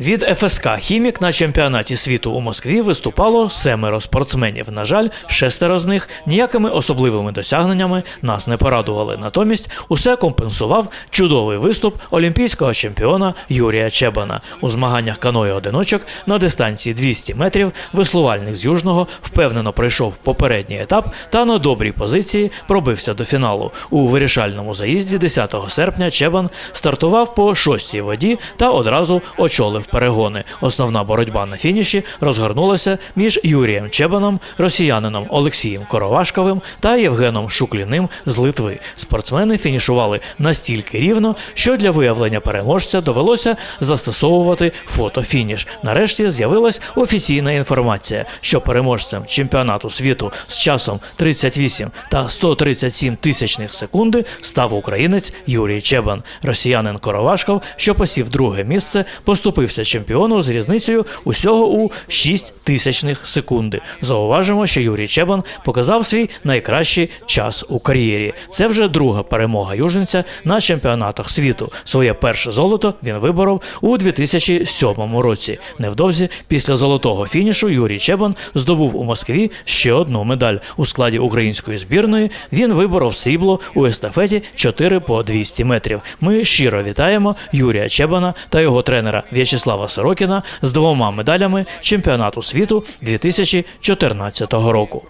Від ФСК Хімік на чемпіонаті світу у Москві виступало семеро спортсменів. На жаль, шестеро з них ніякими особливими досягненнями нас не порадували. Натомість усе компенсував чудовий виступ олімпійського чемпіона Юрія Чебана у змаганнях каною одиночок на дистанції 200 метрів. Веслувальник з Южного впевнено пройшов попередній етап та на добрій позиції пробився до фіналу. У вирішальному заїзді 10 серпня Чебан стартував по шостій воді та одразу очолив перегони. Основна боротьба на фініші розгорнулася між Юрієм Чебаном, росіянином Олексієм Коровашковим та Євгеном Шукліним з Литви. Спортсмени фінішували настільки рівно, що для виявлення переможця довелося застосовувати фотофініш. Нарешті з'явилась офіційна інформація, що переможцем чемпіонату світу з часом 38 та 137 тисячних секунди став українець Юрій Чебан. Росіянин Коровашков, що посів друге місце, поступився чемпіону з різницею усього у 6 тисячних секунди. Зауважимо, що Юрій Чебан показав свій найкращий час у кар'єрі. Це вже друга перемога южниця на чемпіонатах світу. Своє перше золото він виборов у 2007 році. Невдовзі після золотого фінішу Юрій Чебан здобув у Москві ще одну медаль. У складі української збірної він виборов срібло у естафеті 4 по 200 метрів. Ми щиро вітаємо Юрія Чебана та його тренера В'ячеслава Сорокіна з двома медалями чемпіонату світу 2014 року.